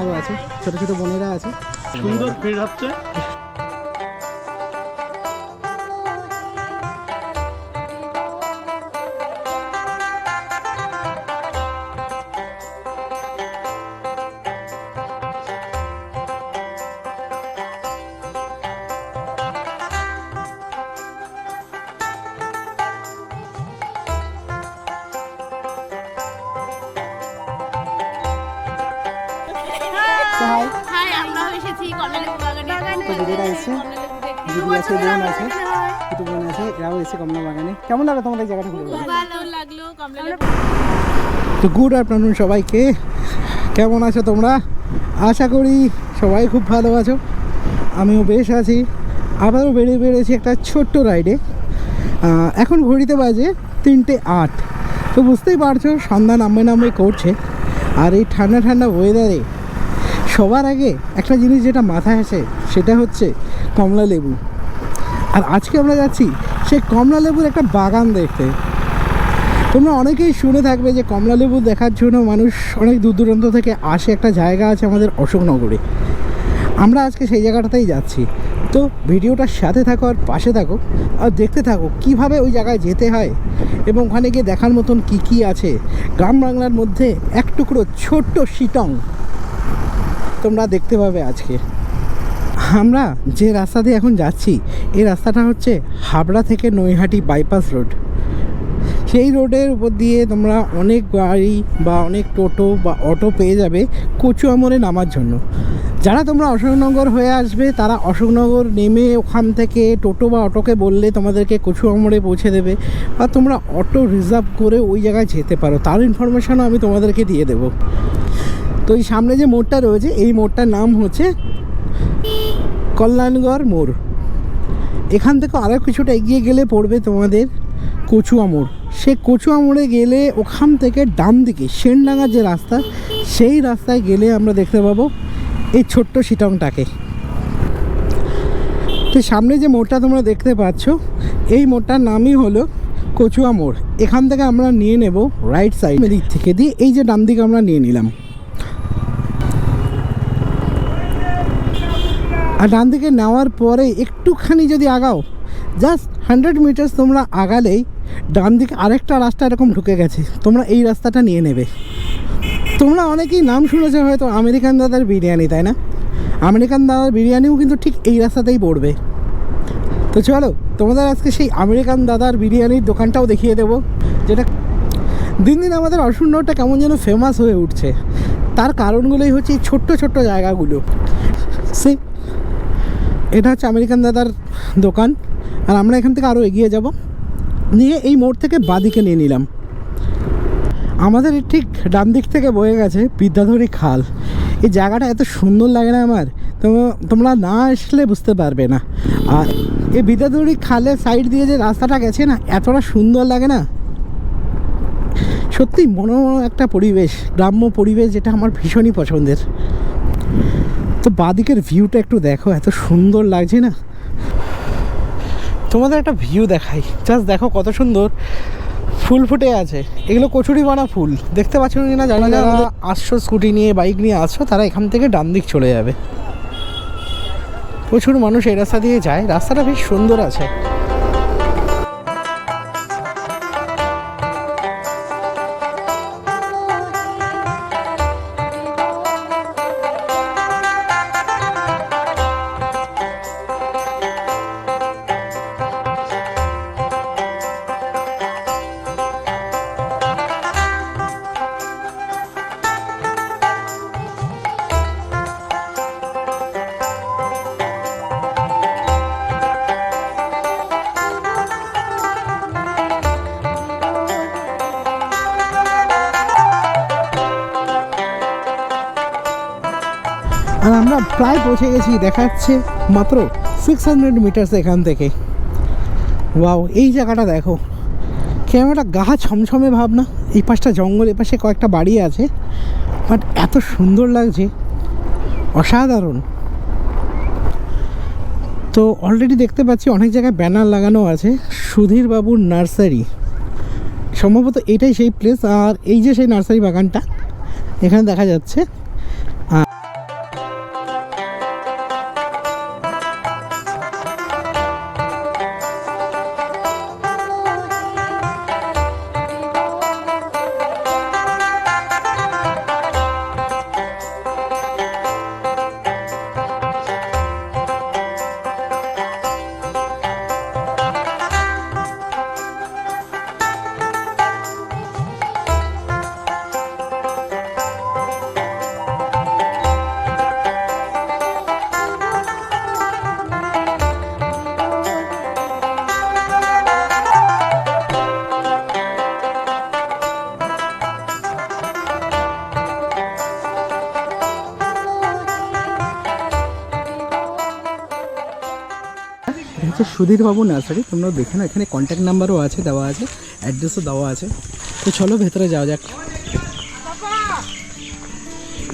আরও আছে ছোট ছোট বোনেরা আছে। সুন্দর ভিড় হচ্ছে। তো কেমন জায়গাটা তো গুড আফটারনুন সবাইকে। কেমন আছো তোমরা? আশা করি সবাই খুব ভালো আছো। আমিও বেশ আছি। আবারও বেড়ে বেড়েছি একটা ছোট্ট রাইডে এখন ঘড়িতে বাজে তিনটে আট। তো বুঝতেই পারছ, সন্ধ্যা নামবে নামবে করছে। আর এই ঠান্ডা ঠান্ডা ওয়েদারে সবার আগে একটা জিনিস যেটা মাথায় আসে, সেটা হচ্ছে কমলা লেবু। আর আজকে আমরা যাচ্ছি সেই কমলা লেবুর একটা বাগান দেখতে। তোমরা অনেকেই শুনে থাকবে যে কমলা লেবু দেখার জন্য মানুষ অনেক দূর দূরান্ত থেকে আসে একটা জায়গা আছে আমাদের অশোকনগরে। আমরা আজকে সেই জায়গাটাতেই যাচ্ছি। তো ভিডিওটার সাথে থাকো আর পাশে থাকো, আর দেখতে থাকো কীভাবে ওই জায়গায় যেতে হয় এবং ওখানে গিয়ে দেখার মতন কি কি আছে। গ্রাম বাংলার মধ্যে এক টুকরো ছোট্ট শিটং। তোমরা দেখতে পাবে আজকে। আমরা যে রাস্তা দিয়ে এখন যাচ্ছি, এই রাস্তাটা হচ্ছে হাবড়া থেকে নৈহাটি বাইপাস রোড সেই রোডের উপর দিয়ে তোমরা অনেক গাড়ি বা অনেক টোটো বা অটো পেয়ে যাবে কচু কচুয়ামরে নামার জন্য। যারা তোমরা অশোকনগর হয়ে আসবে, তারা অশোকনগর নেমে ওখান থেকে টোটো বা অটোকে বললে তোমাদেরকে কচু কচুয়ামরে পৌঁছে দেবে বা তোমরা অটো রিজার্ভ করে ওই জায়গায় যেতে পারো। তার ইনফরমেশনও আমি তোমাদেরকে দিয়ে দেবো। তো এই সামনে যে মোড়টা রয়েছে, এই মোড়টার নাম হচ্ছে কল্যাণগড় মোড়। এখান থেকে আরও কিছুটা এগিয়ে গেলে পড়বে তোমাদের কচুয়া মোড়। সে কচুয়া মোড়ে গেলে ওখান থেকে ডান দিকে সেনডাঙ্গার যে রাস্তা, সেই রাস্তায় গেলে আমরা দেখতে পাবো এই ছোট্ট শিটংটাকে। তো সামনে যে মোড়টা তোমরা দেখতে পাচ্ছ, এই মোড়টার নামই হলো কচুয়া মোড়। এখান থেকে আমরা নিয়ে নেব রাইট সাইড দিক থেকে দিয়ে এই যে ডান দিকে আমরা নিয়ে নিলাম। আর ডান দিকে নেওয়ার পরে একটুখানি যদি আগাও জাস্ট হান্ড্রেড মিটার্স তোমরা আগালেই ডান দিকে আরেকটা রাস্তা এরকম ঢুকে গেছে। তোমরা এই রাস্তাটা নিয়ে নেবে। তোমরা অনেকেই নাম শুনেছো হয়তো আমেরিকান দাদার বিরিয়ানি, তাই না? আমেরিকান দাদার বিরিয়ানিও কিন্তু ঠিক এই রাস্তাতেই পড়বে। তো চলো, তোমাদের আজকে সেই আমেরিকান দাদার বিরিয়ানির দোকানটাও দেখিয়ে দেবো, যেটা দিন দিন আমাদের অশূন্যটা কেমন যেন ফেমাস হয়ে উঠছে। তার কারণগুলোই হচ্ছে এই ছোট্ট ছোট্ট জায়গাগুলো। সে এটা হচ্ছে আমেরিকান দাদার দোকান। আর আমরা এখান থেকে আরও এগিয়ে যাব। নিয়ে এই মোড় থেকে বাদিকে নিয়ে নিলাম। আমাদের ঠিক ডান দিক থেকে বয়ে গেছে বিদ্যাধরী খাল। এই জায়গাটা এত সুন্দর লাগে না আমার? তো তোমরা না আসলে বুঝতে পারবে না। আর এই বিদ্যাধরী খালের সাইড দিয়ে যে রাস্তাটা গেছে না, এতটা সুন্দর লাগে না? সত্যি মনোরম একটা পরিবেশ, গ্রাম্য পরিবেশ যেটা আমার ভীষণই পছন্দের। তো বাদিকের ভিউটা একটু দেখো এত সুন্দর লাগছে না? তোমাদের একটা ভিউ দেখাই। জাস্ট দেখো কত সুন্দর। ফুল ফুটে আছে। এগুলো কচুরি বানা ফুল। দেখতে পাচ্ছ কি না জানা না। যারা আসছো স্কুটি নিয়ে বাইক নিয়ে আসছো তারা এখান থেকে ডান দিক চলে যাবে। প্রচুর মানুষ এই রাস্তা দিয়ে যায়। রাস্তাটা বেশ সুন্দর আছে। আর আমরা প্রায় পৌঁছে গেছি, দেখাচ্ছে মাত্র সিক্স হান্ড্রেড মিটার্স এখান থেকে। ওয়াও এই জায়গাটা দেখো। কেমন একটা গা ছমছমে ভাব না এই পাশটা জঙ্গল, এই পাশে কয়েকটা বাড়ি আছে। বাট এত সুন্দর লাগছে, অসাধারণ। তো অলরেডি দেখতে পাচ্ছি অনেক জায়গায় ব্যানার লাগানো আছে, সুধীর বাবুর নার্সারি। সম্ভবত এটাই সেই প্লেস আর এই যে সেই নার্সারি বাগানটা, এখানে দেখা যাচ্ছে। হচ্ছে সুধীর বাবু নার্সারি, তোমরা দেখে না এখানে কন্ট্যাক্ট নাম্বারও আছে, দেওয়া আছে অ্যাড্রেসও দেওয়া আছে। তো চলো ভেতরে যাওয়া যাক।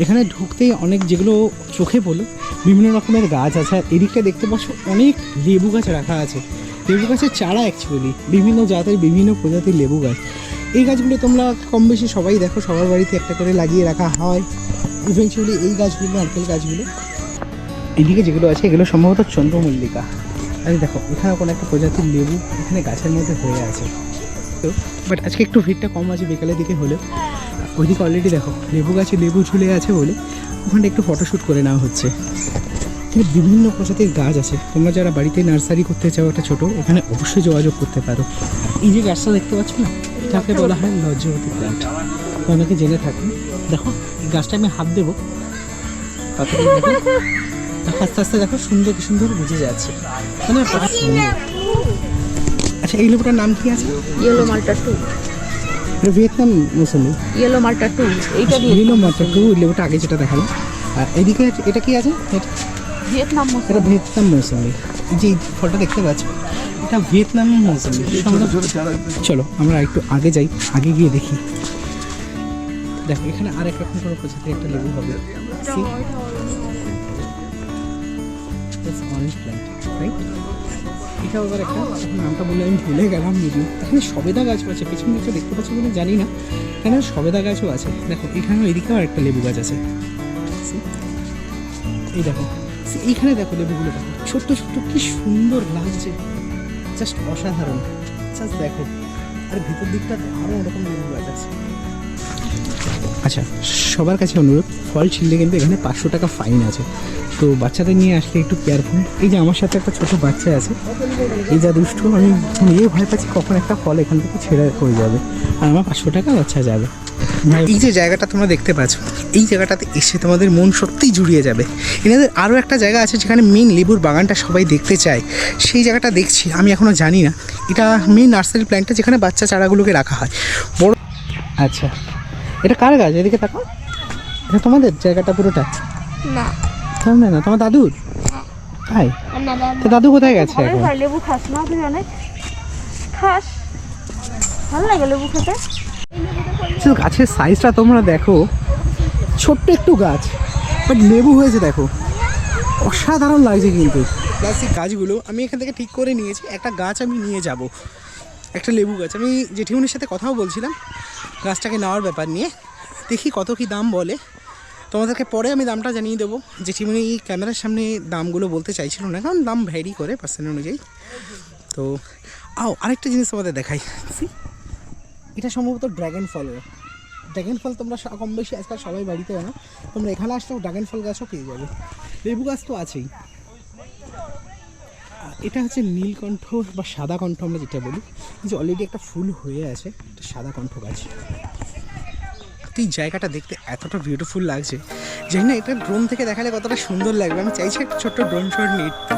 এখানে ঢুকতেই অনেক যেগুলো চোখে পড়ল, বিভিন্ন রকমের গাছ আছে, আর এদিকটা দেখতে পাচ্ছ, অনেক লেবু গাছ রাখা আছে। লেবু গাছের চারা অ্যাকচুয়ালি বিভিন্ন জাতের, বিভিন্ন প্রজাতির লেবু গাছ। এই গাছগুলো তোমরা কম বেশি সবাই দেখো, সবার বাড়িতে একটা করে লাগিয়ে রাখা হয়। ইভেনচুয়ালি এই গাছগুলো, নারকেল গাছগুলো। এদিকে যেগুলো আছে, এগুলো সম্ভবত চন্দ্রমল্লিকা। আরে দেখো, এখানে কোনো একটা প্রজাতির লেবু এখানে গাছের মধ্যে হয়ে আছে। তো বাট আজকে একটু ভিড়টা কম আছে বিকালের দিকে হলেও। ওইদিকে অলরেডি দেখো, লেবু গাছে লেবু ঝুলে আছে বলে ওখানটা একটু ফটোশ্যুট করে নেওয়া হচ্ছে। এখানে বিভিন্ন প্রজাতির গাছ আছে। তোমরা যারা বাড়িতে নার্সারি করতে চাও, একটা ছোটো, এখানে অবশ্যই যোগাযোগ করতে পারো। এই যে গাছটা দেখতে পাচ্ছ না? এটাকে বলা হয় লজ্জাবতী প্ল্যান্ট অনেকে জেনে থাকেন দেখো, এই গাছটা আমি হাত দেবো। তাতে আস্তে আস্তে দেখো সুন্দর কি সুন্দর বুঝে যাচ্ছে। মানে আচ্ছা এই লেবুটার নাম কি আছে? ইয়েলো মালটা টু ভিয়েতনাম মৌসুমি ইয়েলো মালটা টু এইটা নীল মাত্র টু লেবুটা আগে যেটা দেখাল। আর এদিকে এটা কি আছে? ভিয়েতনাম মৌসুম এটা ভিয়েতনাম মৌসুমি যে ফলটা দেখতে পাচ্ছ এটা ভিয়েতনাম মৌসুমি চলো আমরা একটু আগে যাই আগে গিয়ে দেখি। দেখো এখানে আর এক রকম কোনো প্রজাতির একটা লেবু হবে। Orange plant, right? আবার একটা নামটা বলে আমি ভুলে গেলাম যদিও এখানে সবেদা গাছও আছে পেছন দিকে দেখতে পাচ্ছি বলে জানি না। এখানে সবেদা গাছও আছে। দেখো এখানেও এদিকেও একটা লেবু গাছ আছে। এই দেখো। এইখানে দেখো লেবুগুলো দেখো। ছোট্ট ছোট্ট কি সুন্দর লাগছে। জাস্ট অসাধারণ। জাস্ট দেখো। আর ভিতর দিকটা আরও ওরকম লেবু গাছ আছে। আচ্ছা সবার কাছে অনুরোধ ফল ছিললে কিন্তু এখানে পাঁচশো টাকা ফাইন আছে। তো বাচ্চাদের নিয়ে আসলে একটু কেয়ারফুল এই যে আমার সাথে একটা ছোট বাচ্চা আছে এই যা দুষ্টু আমি নিয়ে ভয় পাচ্ছি কখন একটা ফল এখান থেকে ছেড়ে হয়ে যাবে। আর আমার পাঁচশো টাকা বাচ্চা যাবে। এই যে জায়গাটা তোমরা দেখতে পাচ্ছ এই জায়গাটাতে এসে তোমাদের মন সত্যিই জুড়িয়ে যাবে। এনাদের আরও একটা জায়গা আছে যেখানে মেন লেবুর বাগানটা সবাই দেখতে চায়। সেই জায়গাটা দেখছি আমি এখনও জানি না। এটা মেন নার্সারি প্ল্যান্টটা যেখানে বাচ্চা চারাগুলোকে রাখা হয়। বড় আচ্ছা। এটা কার গাছ? এদিকে তাকাও। এটা তোমাদের? জায়গাটা পুরোটা? না। তাহলে না? তোমার দাদুর? তাই তো দাদু কোথায় গেছে এখন? লেবু খাস না তুই অনেক খাস। ভালো লাগে লেবু খেতে? গাছের সাইজটা তোমরা দেখো ছোট্ট একটু গাছ বাট লেবু হয়েছে দেখো। অসাধারণ লাগছে কিন্তু। প্লাস্টিক গাছগুলো আমি এখান থেকে ঠিক করে নিয়েছি একটা গাছ আমি নিয়ে যাব। একটা লেবু গাছ। আমি জেঠিমনির সাথে কথাও বলছিলাম গাছটাকে নেওয়ার ব্যাপার নিয়ে। দেখি কত কি দাম বলে। তোমাদেরকে পরে আমি দামটা জানিয়ে দেবো। জেঠিমনি ক্যামেরার সামনে দামগুলো বলতে চাইছিল না, কারণ দাম ভ্যারি করে পার্সেন্ট অনুযায়ী। তো, আও, আরেকটা জিনিস তোমাদের দেখাই? এটা সম্ভবত ড্রাগন ফল ড্রাগন ফল তোমরা কম বেশি আজকাল সবাই বাড়িতে আনো তোমরা এখানে আসলেও ড্রাগন ফল গাছও পেয়ে যাবে। লেবু গাছ তো আছেই। এটা হচ্ছে নীলকণ্ঠ বা সাদা কণ্ঠ আমরা যেটা বলি, যে অলরেডি একটা ফুল হয়ে আছে, একটা সাদা কণ্ঠ গাছ। এই জায়গাটা দেখতে এতটা বিউটিফুল লাগছে, জানি না, এটা ড্রোন থেকে দেখালে কতটা সুন্দর লাগবে। আমি চাইছি একটা ছোট্ট ড্রোন শট নিতে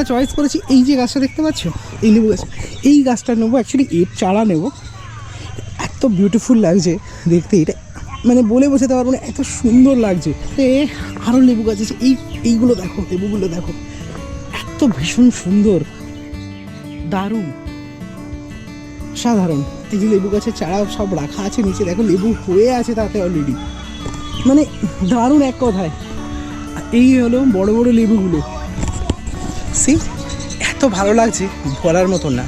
আমরা চয়েস করেছি এই যে গাছটা দেখতে পাচ্ছ, এই লেবু গাছ। এই গাছটা নেব অ্যাকচুয়ালি এর চারা নেব। এত বিউটিফুল লাগছে দেখতে, এটা মানে বলে বোঝাতে পারব না, এত সুন্দর লাগছে। এ আরও লেবু গাছ আছে, এই, এইগুলো দেখো, লেবুগুলো দেখো। এত ভীষণ সুন্দর। দারুণ। সাধারণ এই যে লেবু গাছের চারা সব রাখা আছে নিচে, দেখো লেবু হয়ে আছে তাতে অলরেডি মানে দারুণ এক কথায়। এই হলো বড় বড় লেবুগুলো। সি এত ভালো লাগছে বলার মতন না।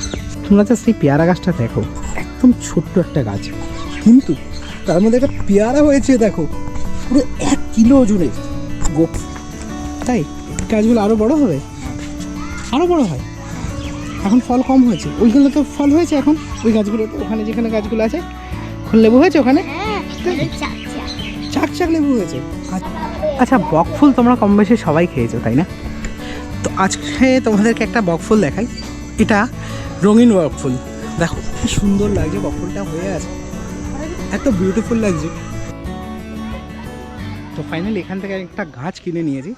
তোমরা জাস্ট এই পেয়ারা গাছটা দেখো একদম ছোট্ট একটা গাছ। কিন্তু তার মধ্যে একটা পেয়ারা হয়েছে দেখো। পুরো এক কিলো ওজনের গোপ তাই? গাছগুলো আরও বড় হবে? আরও বড় হয়? এখন ফল কম হয়েছে। ওইগুলো তো ফল হয়েছে এখন। ওই গাছগুলোতে ওখানে যেখানে গাছগুলো আছে লেবু হয়েছে ওখানে? চাক চাক। লেবু হয়েছে। আচ্ছা বকফুল তোমরা কম বেশি সবাই খেয়েছো তাই না? তো আজকে তোমাদেরকে একটা বকফুল দেখাই। এটা রঙিন বকফুল। দেখো, কি সুন্দর লাগছে বকফুলটা হয়ে আছে। এত বিউটিফুল লাগছে। তো ফাইনালি এখান থেকে একটা গাছ কিনে নিয়েছি।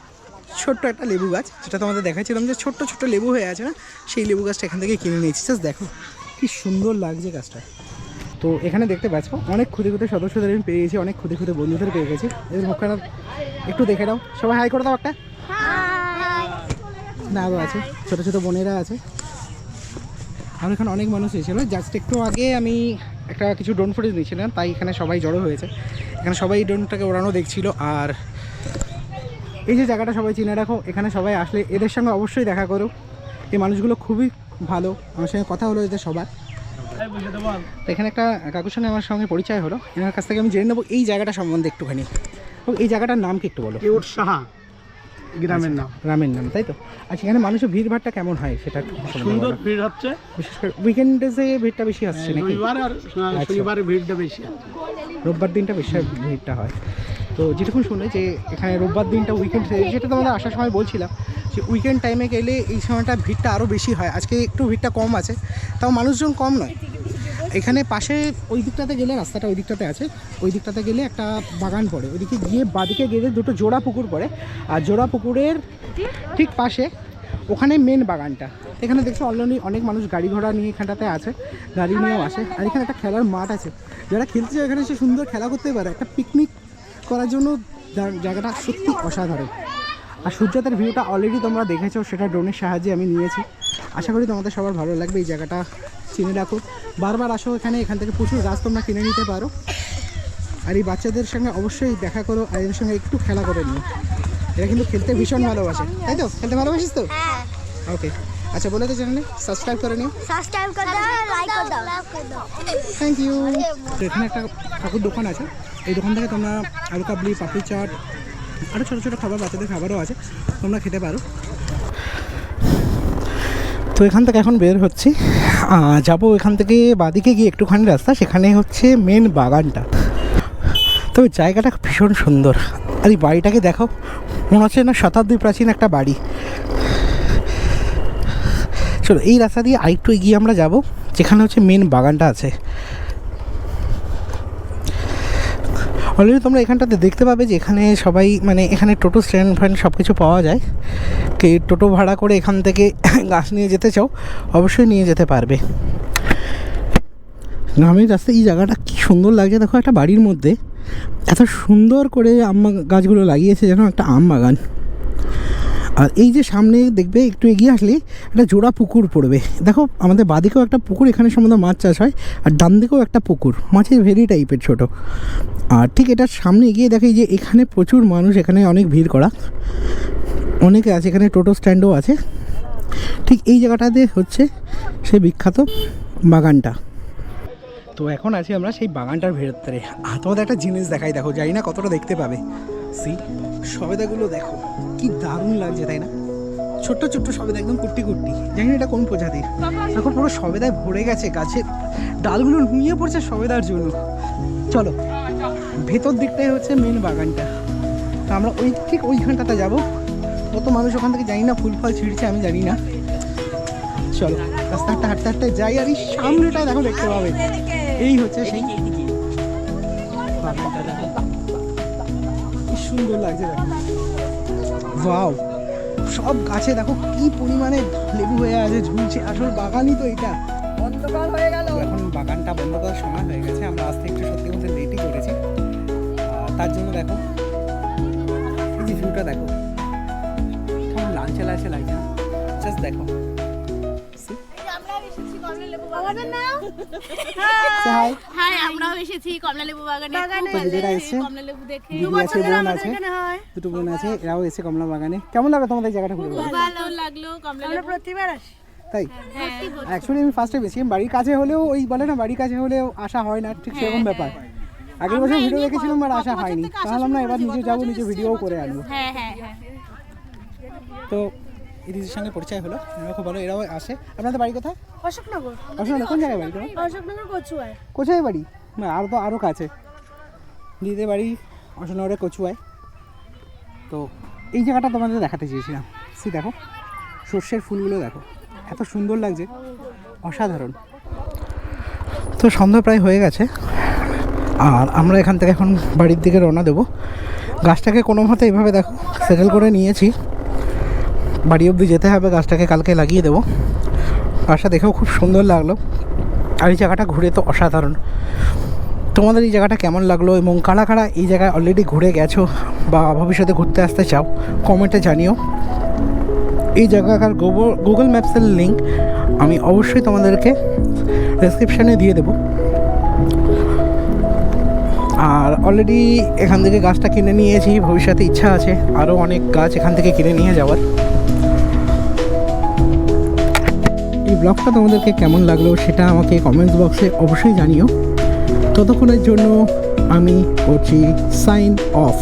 ছোট্ট একটা লেবু গাছ। যেটা তোমাদের দেখাচ্ছিলাম যে ছোট্ট ছোট্ট লেবু হয়ে আছে না, সেই লেবু গাছটা এখান থেকে কিনে নিয়েছি। জাস্ট দেখো, কি সুন্দর লাগছে গাছটা। তো এখানে দেখতে পাচ্ছ, অনেক খুদে খুদে সদস্যদের আমি পেয়ে গেছি, অনেক খুদে খুদে বন্ধুদের পেয়ে গেছি। এদের মুখখানা একটু দেখে দাও সবাই হাই করে দাও একটা। না আরও আছে ছোটো ছোটো বোনেরা আছে। আর এখানে অনেক মানুষ এসেছিল। জাস্ট একটু আগে আমি একটা কিছু ড্রোন ফুটেজ নিয়েছিলাম তাই এখানে সবাই জড়ো হয়েছে। এখানে সবাই ড্রোনটাকে ওড়ানো দেখছিল আর এই যে জায়গাটা সবাই চিনে রাখো এখানে সবাই আসলে এদের সঙ্গে অবশ্যই দেখা করো। এই মানুষগুলো খুবই ভালো আমার সঙ্গে কথা হলো এদের সবার। এখানে একটা কাকুর সঙ্গে আমার সঙ্গে পরিচয় হলো। এনার কাছ থেকে আমি জেনে নেব এই জায়গাটা সম্বন্ধে একটুখানি। এই জায়গাটার নাম কি একটু বলো? সাহা। গ্রামের নাম। রামের নাম তাই তো? আচ্ছা এখানে মানুষের ভিড় ভাড়টা কেমন হয় সেটা সুন্দর ভিড় হচ্ছে। বিশেষ করে উইকেন্ডে ভিড়টা বেশি আসছে নাকি? রবিবার আর শনিবারে ভিড়টা বেশি আছে রোববার দিনটা বেশি ভিড়টা হয়। তো যেটুকু শুনে যে এখানে রোববার দিনটা উইকেন্ড যেটা তোমাদের আসার সময় বলছিলাম যে উইকেন্ড টাইমে গেলে এই সময়টা ভিড়টা আরও বেশি হয়। আজকে একটু ভিড়টা কম আছে তাও মানুষজন কম নয়। এখানে পাশে ওই দিকটাতে গেলে, রাস্তাটা ওই দিকটাতে আছে, ওই দিকটাতে গেলে একটা বাগান পড়ে। ওইদিকে গিয়ে বাদিকে গেলে দুটো জোড়া পুকুর পড়ে। আর জোড়া পুকুরের ঠিক পাশে ওখানে মেন বাগানটা। এখানে দেখছ অলরেডি অনেক মানুষ গাড়ি ঘোড়া নিয়ে এখানটাতে আছে, গাড়ি নিয়েও আসে। আর এখানে একটা খেলার মাঠ আছে। যারা খেলতে চায় এখানে সে সুন্দর খেলা করতে পারে। একটা পিকনিক করার জন্য জায়গাটা সত্যি অসাধারণ। আর সূর্যাতের ভিউটা অলরেডি তোমরা দেখেছ, সেটা ড্রোনের সাহায্যে আমি নিয়েছি। আশা করি তোমাদের সবার ভালো লাগবে এই জায়গাটা। চিনে রাখো। বারবার আসো এখানে এখান থেকে প্রচুর গাছ তোমরা কিনে নিতে পারো। আর এই বাচ্চাদের সঙ্গে অবশ্যই দেখা করো আর এদের সঙ্গে একটু খেলা করে নিও। এরা কিন্তু খেলতে ভীষণ ভালোবাসে। তাই তো? খেলতে ভালোবাসিস তো? ওকে আচ্ছা বলে তো চ্যানেলে সাবস্ক্রাইব করে নিও। সাবস্ক্রাইব করে দাও লাইক করে দাও। থ্যাংক ইউ এখানে একটা ঠাকুর দোকান আছে। এই দোকান থেকে তোমরা আলু কাবলি পাপড়ি চাট আরও ছোটো ছোটো খাবার বাচ্চাদের খাবারও আছে। তোমরা খেতে পারো। তো এখান থেকে এখন বের হচ্ছি। যাব এখান থেকে বাদিকে গিয়ে একটুখানি রাস্তা, সেখানে হচ্ছে মেন বাগানটা। তবে জায়গাটা ভীষণ সুন্দর। আর এই বাড়িটাকে দেখো, মনে হচ্ছে না শতাব্দী প্রাচীন একটা বাড়ি। চলো, এই রাস্তা দিয়ে আরেকটু এগিয়ে আমরা যাব, যেখানে হচ্ছে মেন বাগানটা আছে। অলরেডি তোমরা এখানটাতে দেখতে পাবে যে এখানে সবাই মানে এখানে টোটো, স্ট্যান্ড ফ্যান্ড সব কিছু পাওয়া যায়। কে টোটো ভাড়া করে এখান থেকে গাছ নিয়ে যেতে চাও, অবশ্যই নিয়ে যেতে পারবে। গ্রামের রাস্তায় এই জায়গাটা কী সুন্দর লাগছে, দেখো একটা বাড়ির মধ্যে। এত সুন্দর করে আম গাছগুলো লাগিয়েছে যেন একটা আম বাগান। আর এই যে সামনে দেখবে একটু এগিয়ে আসলে একটা জোড়া পুকুর পড়বে। দেখো, আমাদের বাদিকেও একটা পুকুর, এখানে সম্বন্ধে মাছ চাষ হয়, আর ডান দিকেও একটা পুকুর, মাছের ভেরি টাইপের ছোট। আর ঠিক এটার সামনে এগিয়ে দেখে যে এখানে প্রচুর মানুষ, এখানে অনেক ভিড় করা। অনেকে আছে, এখানে টোটো স্ট্যান্ডও আছে। ঠিক এই জায়গাটাতে হচ্ছে সেই বিখ্যাত বাগানটা। তো এখন আছি আমরা সেই বাগানটার ভেতরে। তোমাদের একটা জিনিস দেখাই, দেখো, জানি না কতটা দেখতে পাবে। সি সবেদাগুলো দেখো, কি দারুণ লাগছে, তাই না? ছোট্ট ছোট্ট সবেদা, একদম কুট্টি কুট্টি। জানি না এটা কোন প্রজাতির। এখন পুরো সবেদায় ভরে গেছে গাছের ডালগুলো নুয়ে পড়ছে সবেদার জন্য। চলো, ভেতর দিকটাই হচ্ছে মেন বাগানটা। তো আমরা ওই, ঠিক ওইখানটাতে যাব। কত মানুষ ওখান থেকে জানি না ফুল ফল ছিঁড়ছে, আমি জানি না। চলো রাস্তা হাঁটতে হাঁটতে যাই আর এই সামনেটায় দেখো দেখতে পাবে। এই হচ্ছে সেই সুন্দর লাগছে দেখো। ওয়াও সব গাছে দেখো কি পরিমাণে লেবু হয়ে আছে ঝুলছে। আসল বাগানই তো এটা। অন্ধকার হয়ে গেল। এখন বাগানটা বন্ধ করার সময় হয়ে গেছে। আমরা আসতে একটু সত্যি বলতে লেটই করেছি। তার জন্য দেখো এই যে ভিউটা দেখো। কেমন লালচে লালচে লাগছে জাস্ট দেখো। আমরা বাগানে হাই হ্যাঁ আমরাও এসেছি কমলা লেবু বাগানে। খুব ভালো দিদিরা লেগেছে এসছে? কমলা লেবু দেখে বোন আছে দুটো বোন আছে এরাও এসে কমলা বাগানে। কেমন লাগে তোমাদের এই জায়গাটা ঘুরে খুব ভালো লাগল কমলা লেবু তাই? হ্যাঁ অ্যাকচুয়ালি আমি ফার্স্টে বেশি বাড়ির কাছে হলেও ওই বলে না বাড়ির কাছে হলেও আসা হয় না ঠিক সেরকম ব্যাপার। আগের বছর ভিডিও দেখেছিলাম আর আসা হয়নি। তাহলে না এবার নিজে যাব নিজে ভিডিও করে আনব। হ্যাঁ হ্যাঁ হ্যাঁ। তো দিদির সঙ্গে পরিচয় হলো। খুব ভালো এরাও আসে। আপনাদের বাড়ি কোথায়? অশোকনগর। অশোক কোন জায়গায় বাড়ি তোমার? অশোকনগর কচুয়ায়। কোথায় বাড়ি? না আরও তো আরও কাছে। দিদিদের বাড়ি অশোকনগরের কচুয়ায়। তো এই জায়গাটা তোমাদের দেখাতে চেয়েছিলাম। সে দেখো সর্ষের ফুলগুলো দেখো। এত সুন্দর লাগছে অসাধারণ। তো সন্ধ্যা প্রায় হয়ে গেছে। আর আমরা এখান থেকে এখন বাড়ির দিকে রওনা দেবো। গাছটাকে কোনো মতে এইভাবে দেখো সেটেল করে নিয়েছি। বাড়ি অবধি যেতে হবে, গাছটাকে কালকে লাগিয়ে দেবো। গাছটা দেখেও খুব সুন্দর লাগল। আর এই জায়গাটা ঘুরে তো অসাধারণ। তোমাদের এই জায়গাটা কেমন লাগল এবং কারা কারা এই জায়গায় অলরেডি ঘুরে গেছো বা ভবিষ্যতে ঘুরতে আসতে চাও কমেন্টে জানিও। এই জায়গাকার গুগল ম্যাপসের লিঙ্ক আমি অবশ্যই তোমাদেরকে ডেসক্রিপশানে দিয়ে দেবো। আর অলরেডি এখান থেকে গাছটা কিনে নিয়েছি, ভবিষ্যতে ইচ্ছা আছে আরও অনেক গাছ এখান থেকে কিনে নিয়ে যাওয়ার। ব্লগটা তোমাদেরকে কেমন লাগল সেটা আমাকে কমেন্টস বক্সে অবশ্যই জানিও। ততক্ষণের জন্য আমি করছি সাইন অফ